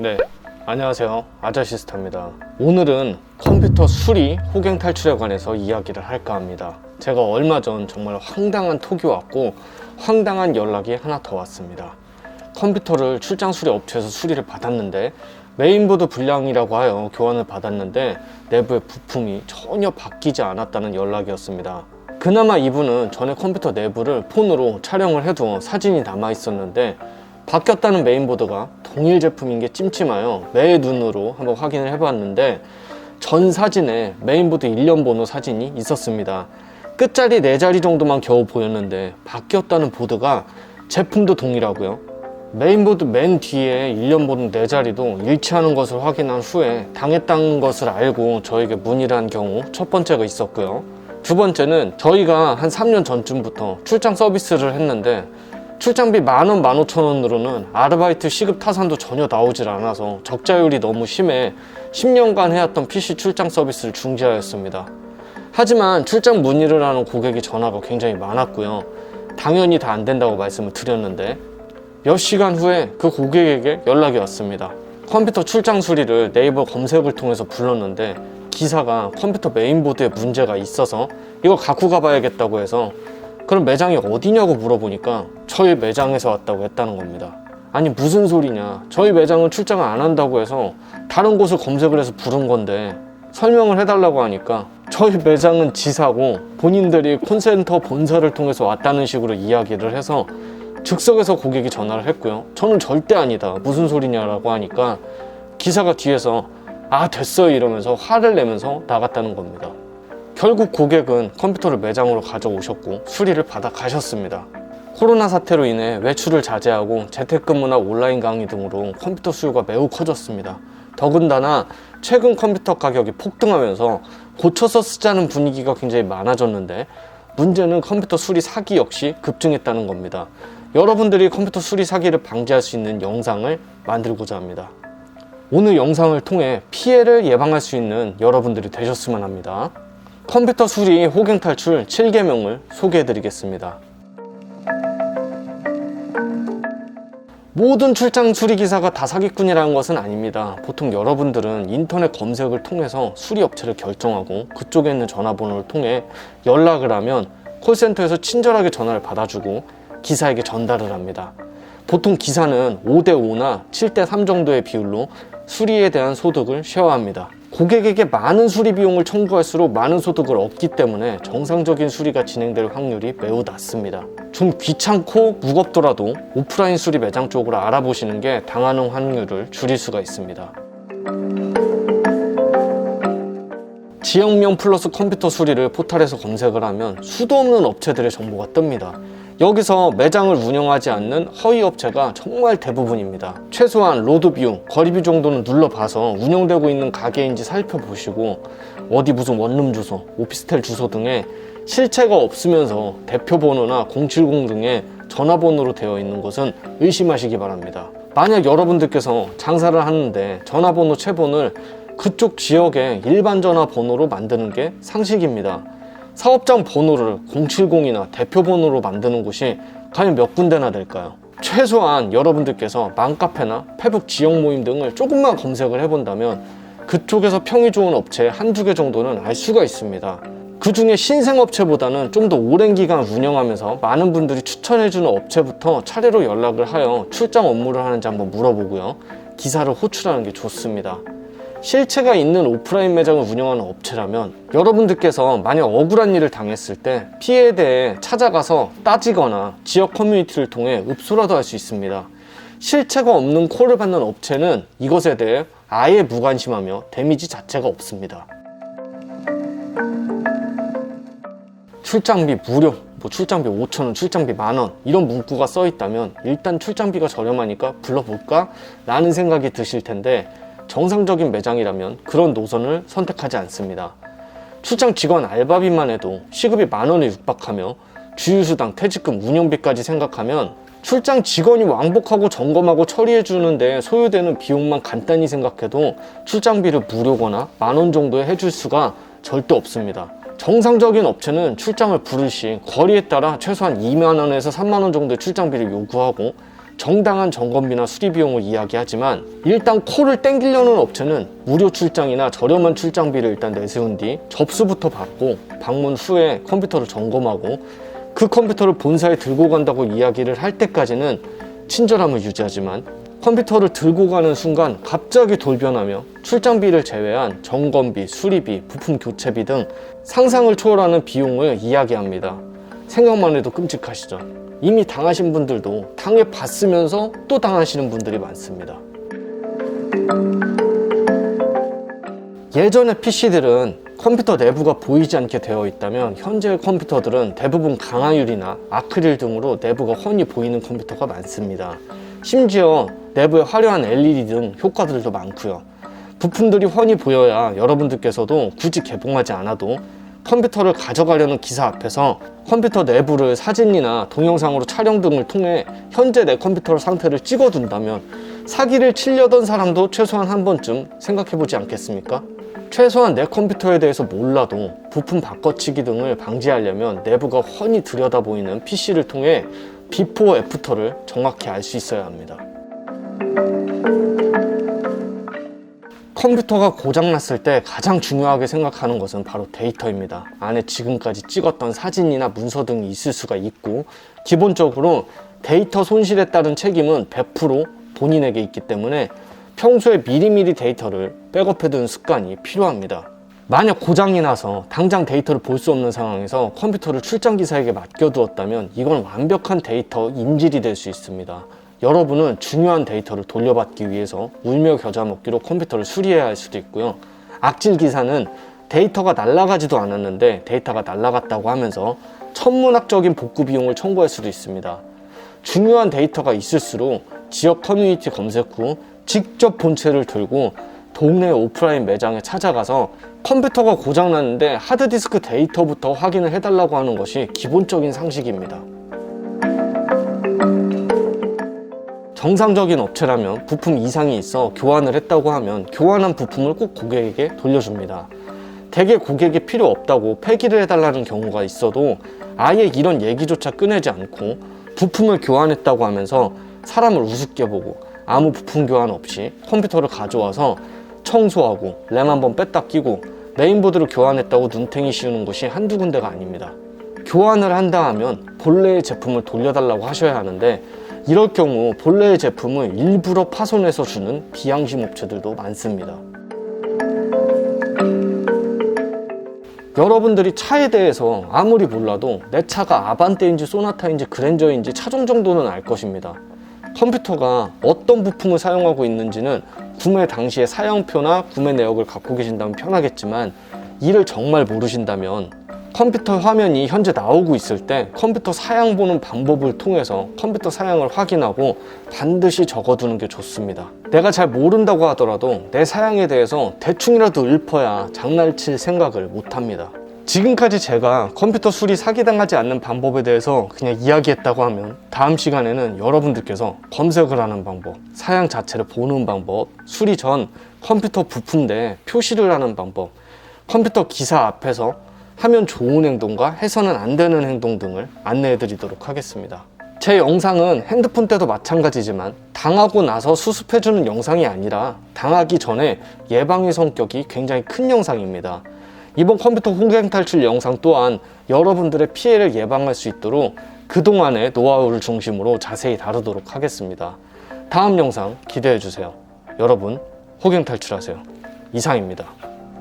네, 안녕하세요. 아자시스타입니다. 오늘은 컴퓨터 수리 호갱 탈출에 관해서 이야기를 할까 합니다. 제가 얼마 전 정말 황당한 톡이 왔고 황당한 연락이 하나 더 왔습니다. 컴퓨터를 출장 수리 업체에서 수리를 받았는데 메인보드 불량이라고 하여 교환을 받았는데 내부의 부품이 전혀 바뀌지 않았다는 연락이었습니다. 그나마 이분은 전에 컴퓨터 내부를 폰으로 촬영을 해도 사진이 남아 있었는데 바뀌었다는 메인보드가 동일 제품인 게 찜찜하여 내 눈으로 한번 확인을 해봤는데 전 사진에 메인보드 일련 번호 사진이 있었습니다. 끝자리 4자리 정도만 겨우 보였는데 바뀌었다는 보드가 제품도 동일하고요. 메인보드 맨 뒤에 일련 번호 4자리도 일치하는 것을 확인한 후에 당했다는 것을 알고 저에게 문의를 한 경우 첫 번째가 있었고요. 두 번째는 저희가 한 3년 전쯤부터 출장 서비스를 했는데 출장비 만원, 만오천원으로는 아르바이트 시급 타산도 전혀 나오질 않아서 적자율이 너무 심해 10년간 해왔던 PC 출장 서비스를 중지하였습니다. 하지만 출장 문의를 하는 고객이 전화가 굉장히 많았고요. 당연히 다 안 된다고 말씀을 드렸는데 몇 시간 후에 그 고객에게 연락이 왔습니다. 컴퓨터 출장 수리를 네이버 검색을 통해서 불렀는데 기사가 컴퓨터 메인보드에 문제가 있어서 이거 갖고 가봐야겠다고 해서 그럼 매장이 어디냐고 물어보니까 저희 매장에서 왔다고 했다는 겁니다. 아니 무슨 소리냐? 저희 매장은 출장을 안 한다고 해서 다른 곳을 검색을 해서 부른 건데 설명을 해달라고 하니까 저희 매장은 지사고 본인들이 콘센터 본사를 통해서 왔다는 식으로 이야기를 해서 즉석에서 고객이 전화를 했고요. 저는 절대 아니다. 무슨 소리냐라고 하니까 기사가 뒤에서 아 됐어요 이러면서 화를 내면서 나갔다는 겁니다. 결국 고객은 컴퓨터를 매장으로 가져오셨고 수리를 받아 가셨습니다. 코로나 사태로 인해 외출을 자제하고 재택근무나 온라인 강의 등으로 컴퓨터 수요가 매우 커졌습니다. 더군다나 최근 컴퓨터 가격이 폭등하면서 고쳐서 쓰자는 분위기가 굉장히 많아졌는데 문제는 컴퓨터 수리 사기 역시 급증했다는 겁니다. 여러분들이 컴퓨터 수리 사기를 방지할 수 있는 영상을 만들고자 합니다. 오늘 영상을 통해 피해를 예방할 수 있는 여러분들이 되셨으면 합니다. 컴퓨터 수리 호갱 탈출 7개명을 소개해 드리겠습니다. 모든 출장 수리 기사가 다 사기꾼이라는 것은 아닙니다. 보통 여러분들은 인터넷 검색을 통해서 수리 업체를 결정하고 그쪽에 있는 전화번호를 통해 연락을 하면 콜센터에서 친절하게 전화를 받아주고 기사에게 전달을 합니다. 보통 기사는 5대5나 7대3 정도의 비율로 수리에 대한 소득을 쉐어합니다. 고객에게 많은 수리 비용을 청구할수록 많은 소득을 얻기 때문에 정상적인 수리가 진행될 확률이 매우 낮습니다. 좀 귀찮고 무겁더라도 오프라인 수리 매장 쪽으로 알아보시는 게 당하는 확률을 줄일 수가 있습니다. 지역명 플러스 컴퓨터 수리를 포탈에서 검색을 하면 수도 없는 업체들의 정보가 뜹니다. 여기서 매장을 운영하지 않는 허위 업체가 정말 대부분입니다. 최소한 로드뷰, 거리뷰 정도는 눌러봐서 운영되고 있는 가게인지 살펴보시고 어디 무슨 원룸 주소, 오피스텔 주소 등에 실체가 없으면서 대표 번호나 070 등의 전화번호로 되어 있는 것은 의심하시기 바랍니다. 만약 여러분들께서 장사를 하는데 전화번호 채번을 그쪽 지역의 일반 전화 번호로 만드는 게 상식입니다. 사업장 번호를 070이나 대표 번호로 만드는 곳이 과연 몇 군데나 될까요? 최소한 여러분들께서 맘카페나 페북 지역 모임 등을 조금만 검색을 해본다면 그쪽에서 평이 좋은 업체 한두 개 정도는 알 수가 있습니다. 그 중에 신생업체보다는 좀 더 오랜 기간 운영하면서 많은 분들이 추천해주는 업체부터 차례로 연락을 하여 출장 업무를 하는지 한번 물어보고요. 기사를 호출하는 게 좋습니다. 실체가 있는 오프라인 매장을 운영하는 업체라면 여러분들께서 만약 억울한 일을 당했을 때 피해에 대해 찾아가서 따지거나 지역 커뮤니티를 통해 읍소라도 할 수 있습니다. 실체가 없는 콜을 받는 업체는 이것에 대해 아예 무관심하며 데미지 자체가 없습니다. 출장비 무료, 뭐 출장비 5천원, 출장비 만원 이런 문구가 써 있다면 일단 출장비가 저렴하니까 불러볼까? 라는 생각이 드실 텐데 정상적인 매장이라면 그런 노선을 선택하지 않습니다. 출장 직원 알바비만 해도 시급이 만 원에 육박하며 주유수당, 퇴직금, 운영비까지 생각하면 출장 직원이 왕복하고 점검하고 처리해 주는데 소요되는 비용만 간단히 생각해도 출장비를 무료거나 만 원 정도에 해줄 수가 절대 없습니다. 정상적인 업체는 출장을 부를 시 거리에 따라 최소한 2만 원에서 3만 원 정도의 출장비를 요구하고 정당한 점검비나 수리 비용을 이야기하지만 일단 코를 땡기려는 업체는 무료 출장이나 저렴한 출장비를 일단 내세운 뒤 접수부터 받고 방문 후에 컴퓨터를 점검하고 그 컴퓨터를 본사에 들고 간다고 이야기를 할 때까지는 친절함을 유지하지만 컴퓨터를 들고 가는 순간 갑자기 돌변하며 출장비를 제외한 점검비, 수리비, 부품 교체비 등 상상을 초월하는 비용을 이야기합니다. 생각만 해도 끔찍하시죠? 이미 당하신 분들도 당해 봤으면서 또 당하시는 분들이 많습니다. 예전의 PC들은 컴퓨터 내부가 보이지 않게 되어 있다면 현재의 컴퓨터들은 대부분 강화율이나 아크릴 등으로 내부가 훤히 보이는 컴퓨터가 많습니다. 심지어 내부에 화려한 LED 등 효과들도 많고요. 부품들이 훤히 보여야 여러분들께서도 굳이 개봉하지 않아도 컴퓨터를 가져가려는 기사 앞에서 컴퓨터 내부를 사진이나 동영상으로 촬영 등을 통해 현재 내 컴퓨터 상태를 찍어둔다면 사기를 치려던 사람도 최소한 한 번쯤 생각해보지 않겠습니까? 최소한 내 컴퓨터에 대해서 몰라도 부품 바꿔치기 등을 방지하려면 내부가 훤히 들여다 보이는 PC를 통해 비포 애프터를 정확히 알 수 있어야 합니다. 컴퓨터가 고장났을 때 가장 중요하게 생각하는 것은 바로 데이터입니다. 안에 지금까지 찍었던 사진이나 문서 등이 있을 수가 있고, 기본적으로 데이터 손실에 따른 책임은 100% 본인에게 있기 때문에 평소에 미리미리 데이터를 백업해두는 습관이 필요합니다. 만약 고장이 나서 당장 데이터를 볼 수 없는 상황에서 컴퓨터를 출장 기사에게 맡겨두었다면 이건 완벽한 데이터 인질이 될 수 있습니다. 여러분은 중요한 데이터를 돌려받기 위해서 울며 겨자 먹기로 컴퓨터를 수리해야 할 수도 있고요. 악질 기사는 데이터가 날아가지도 않았는데 데이터가 날아갔다고 하면서 천문학적인 복구 비용을 청구할 수도 있습니다. 중요한 데이터가 있을수록 지역 커뮤니티 검색 후 직접 본체를 들고 동네 오프라인 매장에 찾아가서 컴퓨터가 고장났는데 하드디스크 데이터부터 확인을 해달라고 하는 것이 기본적인 상식입니다. 정상적인 업체라면 부품 이상이 있어 교환을 했다고 하면 교환한 부품을 꼭 고객에게 돌려줍니다. 대개 고객이 필요 없다고 폐기를 해달라는 경우가 있어도 아예 이런 얘기조차 꺼내지 않고 부품을 교환했다고 하면서 사람을 우습게 보고 아무 부품 교환 없이 컴퓨터를 가져와서 청소하고 램 한번 뺐다 끼고 메인보드를 교환했다고 눈탱이 씌우는 것이 한두 군데가 아닙니다. 교환을 한다 하면 본래의 제품을 돌려달라고 하셔야 하는데 이럴 경우 본래의 제품을 일부러 파손해서 주는 비양심 업체들도 많습니다. 여러분들이 차에 대해서 아무리 몰라도 내 차가 아반떼인지 소나타인지 그랜저인지 차종 정도는 알 것입니다. 컴퓨터가 어떤 부품을 사용하고 있는지는 구매 당시의 사양표나 구매 내역을 갖고 계신다면 편하겠지만 이를 정말 모르신다면 컴퓨터 화면이 현재 나오고 있을 때 컴퓨터 사양 보는 방법을 통해서 컴퓨터 사양을 확인하고 반드시 적어두는 게 좋습니다. 내가 잘 모른다고 하더라도 내 사양에 대해서 대충이라도 읊어야 장난칠 생각을 못 합니다. 지금까지 제가 컴퓨터 수리 사기당하지 않는 방법에 대해서 그냥 이야기했다고 하면 다음 시간에는 여러분들께서 검색을 하는 방법, 사양 자체를 보는 방법, 수리 전 컴퓨터 부품대 표시를 하는 방법, 컴퓨터 기사 앞에서 하면 좋은 행동과 해서는 안 되는 행동 등을 안내해 드리도록 하겠습니다. 제 영상은 핸드폰 때도 마찬가지지만 당하고 나서 수습해주는 영상이 아니라 당하기 전에 예방의 성격이 굉장히 큰 영상입니다. 이번 컴퓨터 홍경 탈출 영상 또한 여러분들의 피해를 예방할 수 있도록 그동안의 노하우를 중심으로 자세히 다루도록 하겠습니다. 다음 영상 기대해 주세요. 여러분, 호갱 탈출하세요. 이상입니다.